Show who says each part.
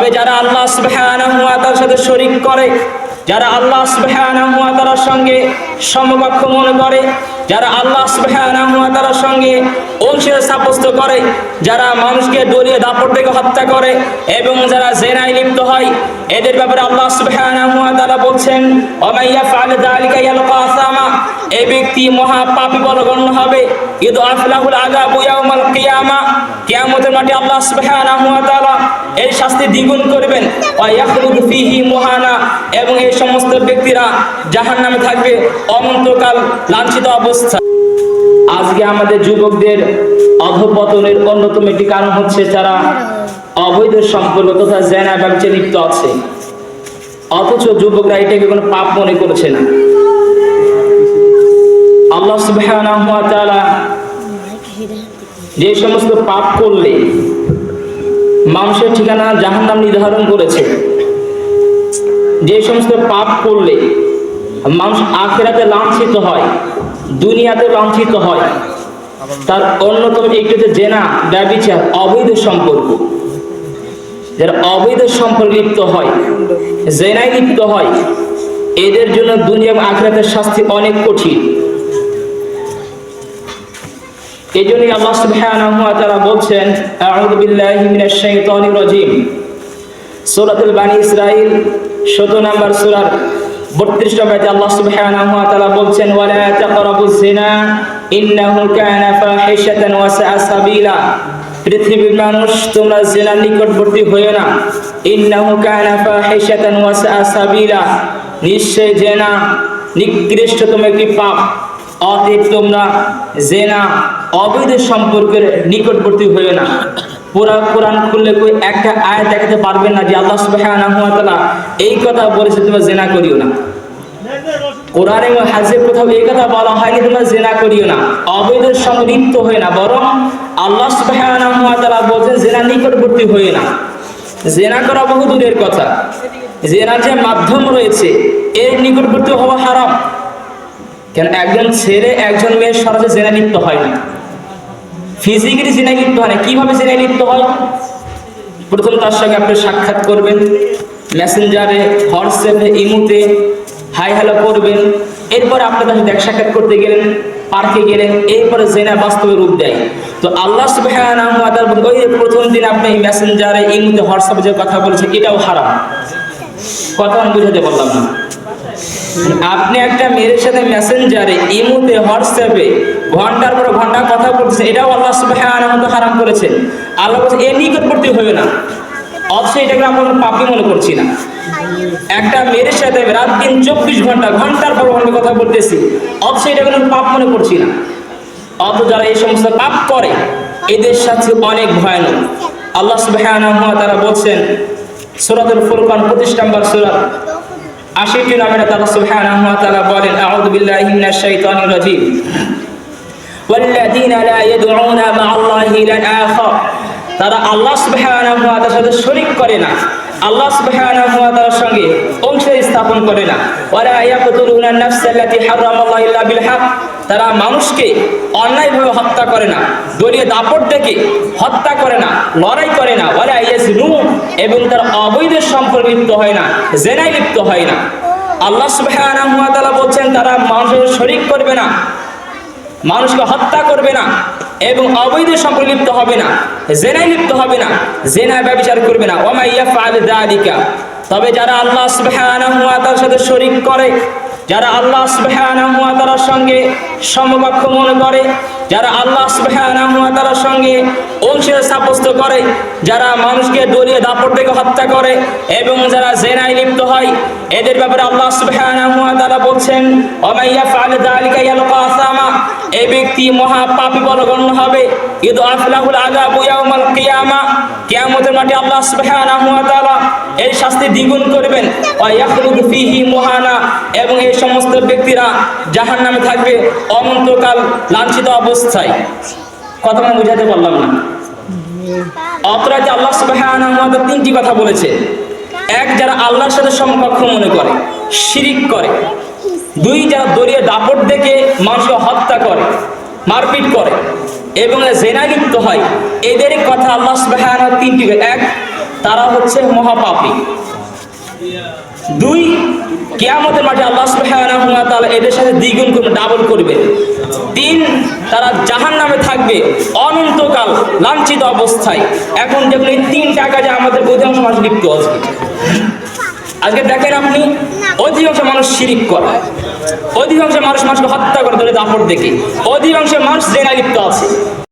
Speaker 1: তবে যারা আল্লাহ তাআলার সাথে শরীক করে, যারা আল্লাহ তাআলার সঙ্গে সমকক্ষ মনে করে, যারা আল্লাহ তাআলার সঙ্গে অংশীদার সাব্যস্ত করে, যারা মানুষকে দলিয়ে দাপট থেকে হত্যা করে এবং যারা জেনায় লিপ্ত হয়, এদের ব্যাপারে আল্লাহ তাআলা বলছেন যালিকা ইয়ালকা আসামা এই ব্যক্তি মহা পাপী বলে হবে ইদু আফলাহুল আযাবু ইয়াউমাল কিয়ামা, কিয়ামতের মাঠে আল্লাহ সুবহানাহু ওয়া তাআলা এর শাস্তি দ্বিগুণ করবেন। ওয়া ইয়াখলুদ ফীহি মুহানা, এবং এই সমস্ত ব্যক্তিরা জাহান্নামে থাকবে অনন্তকাল লাঞ্ছিত অবস্থা। আজকে আমাদের যুবকদের অধপতনের অন্যতম একটি কারণ হচ্ছে যারা অবৈধ সম্পর্ক তথা জেনা ব্যবসা লিপ্ত আছে। অথচ যুবকরা এটাকে কোনো পাপ মনে করছে না। আল্লাহ যে সমস্ত পাপ করলে মানুষের ঠিকানা জাহান্নাম নির্ধারণ করেছে, যে সমস্ত পাপ করলে মানুষ আখেরাতে লাঞ্ছিত হয়, দুনিয়াতে লাঞ্ছিত হয়, তার অন্যতম একটি হচ্ছে জেনা, ব্যবিচার, অবৈধ সম্পর্ক। যারা অবৈধ সম্পর্কে লিপ্ত হয়, জেনায় লিপ্ত হয়, এদের জন্য দুনিয়া এবং আখেরাতের শাস্তি অনেক কঠিন। এই জন্যই আল্লাহ সুবহানাহু ওয়া তাআলা বলছেন, আউযু বিল্লাহি মিনাশ শাইতানির রাজীম। সূরাতুল বানি ইসরাইল 17 নম্বর সূরার 32 নম্বর আয়াতে আল্লাহ সুবহানাহু ওয়া তাআলা বলছেন, ওয়ালা তাকরাবুজ জিনা ইন্নাহু কানা ফাহিশাতান ওয়া সাআ সাবিলা। পৃথিবীর মানুষ, তোমরা জিনার নিকটবর্তী হইও না। ইন্নাহু কানা ফাহিশাতান ওয়া সাআ সাবিলা। নিশ্চয় জেনা নিকৃষ্টতম একটি পাপ। অতএব তোমরা জেনা অবৈধ সম্পর্কের নিকটবর্তী হইও না। পুরা কোরআন খুললে কই একটা আয়াত দেখাতে পারবেন না যে আল্লাহ সুবহানাহু ওয়া তাআলা এই কথা বলেছে, তোমরা জেনা করিও না। কোরআন এবং হাজে কোথাও এই কথা বলা হয়নি, তোমরা জেনা করিও না। অবৈধের সঙ্গে লিপ্ত না, বরং আল্লাহ সুবহানাহু ওয়া তাআলা বলছেন জেনা নিকটবর্তী হয়ে না। জেনা করা বহু দূরের কথা। জেনার যে মাধ্যম রয়েছে, এর নিকটবর্তী হওয়া হারাম। কেন একজন ছেলে, একজন মেয়ের সরাসরি জেনে লিপ্ত হয় না। ফিজিক্যালি জেনে লিপ্ত হয় না কীভাবে জেনে লিপ্ত হয়? প্রথম তার সঙ্গে আপনি সাক্ষাৎ করবেন মেসেঞ্জারে হোয়াটসঅ্যাপে ইমুতে হাই হ্যালো করবেন এরপর আপনার কাছে দেখ সাক্ষাৎ করতে গেলেন পার্কে গেলেন এরপরে জেনা বাস্তবে রূপ দেয়। তো আল্লাহ বলেন, ওই প্রথম দিন আপনি এই মেসেঞ্জারে ইমুতে হোয়াটসঅ্যাপে যে কথা বলেছে এটাও হারাম। কথা আমি বুঝাতে পারলাম না। আপনি একটা মেয়ের সাথে মেসেঞ্জারে ইমুতে হোয়াটসঅ্যাপে ঘণ্টার পর ঘণ্টা কথা বলছেন এটাও আল্লাহ তাআলা হারাম করেছেন আল্লাহ বলছে এর নিকটবর্তী হইবে না। অবশ্যই এটাকে আমরা পাপই মনে করছি না। একটা মেয়ের সাথে রাত দিন চব্বিশ ঘণ্টা ঘণ্টার পর ঘণ্টা কথা বলতেছি। অবশ্যই এটা কোনো পাপ মনে করছি না। অত যারা এই সমস্ত পাপ করে, এদের সাথে অনেক ভয়ানক। আল্লাহ ওয়া তাআলা বলছেন, সূরাতুল ফুরকান 25 নম্বর সূরা। আশিটি নামের তারা ওয়া তাআলা বলেন শাইতানির রাজীম। والذين لا يدعون مع الله إلها آخر তারা আল্লাহ সুবহানাহু ওয়া তাআলার সাথে শরীক করে না আল্লাহ সুবহানাহু ওয়া তাআলার সঙ্গে অংশ স্থাপন করে না ওয়ালা ইয়াকতুলুনা আন-নাফস আল্লাতী হারামাল্লাহু ইল্লা বিল হক তারা মানুষকে অন্যায়ভাবে হত্যা করে না দলীয় দাপট থেকে হত্যা করে না লড়াই করে না ওয়ালা ইয়াজনুন এবং তারা অবৈধ সম্পর্কে লিপ্ত হয় না জেনায় লিপ্ত হয় না আল্লাহ সুবহানাহু ওয়া তাআলা বলছেন তারা মানুষের শরীক করবে না মানুষকে হত্যা করবে না এবং অবৈধ সম্পর্কে লিপ্ত হবে না, জেনায় লিপ্ত হবে না, জেনায় ব্যবচার করবে না। ওমা ইয়াফআল যালিকা। তবে যারা আল্লাহ তাআলার সাথে শরীক করে, যারা আল্লাহ তাআলার সঙ্গে সমকক্ষ মনে করে, যারা আল্লাহ তাআলার সঙ্গে অংশীদার সাব্যস্ত করে, যারা মানুষকে দলীয় দাপট থেকে হত্যা করে এবং যারা জেনায় লিপ্ত হয়, এদের ব্যাপারে আল্লাহ তাআলা বলছেন ওমা ইয়াফআল যালিকা ইয়ালকা আসামা। এই ব্যক্তি মহা পাপী বলে গণ্য হবে ইদু আফলাহুল আযাবু ইয়াউমাল কিয়ামা। কিয়ামতের মাঠে আল্লাহ সুবহানাহু ওয়া তাআলা এর শাস্তি দ্বিগুণ করবেন। ওয়া ইয়াখলুদ ফীহি মুহানা। এবং এই সমস্ত ব্যক্তিরা জাহান্নামে থাকবে অনন্তকাল লাঞ্ছিত অবস্থায়। কথা আমি বুঝাতে পারলাম না। অতরাজ আল্লাহ সুবহানাহু ওয়া তাআলা তিনটি কথা বলেছে। এক, যারা আল্লাহর সাথে সমকক্ষ মনে করে, শিরিক করে। দুই যারা দলীয় দাপট দেখে মানুষকে হত্যা করে, মারপিট করে এবং জেনা লিপ্ত হয়। এদের কথা আল্লাহ তিনটি এক, তারা হচ্ছে মহাপাপী। দুই, কেয়ামতের মাঠে আল্লাহ এদের সাথে দ্বিগুণ করে ডাবল করবে। তিন, তারা জাহান নামে থাকবে অনন্তকাল লাঞ্ছিত অবস্থায়। এখন দেখুন এই তিনটা কাজে আমাদের অধিকাংশ মানুষ লিপ্ত আছে। আজকে দেখেন আপনি অধিকাংশ মানুষ শিরিক করে। অধিকাংশ মানুষ মানুষকে হত্যা করে ধরে দাপট দেখে। অধিকাংশ মানুষ জেনা লিপ্ত আছে।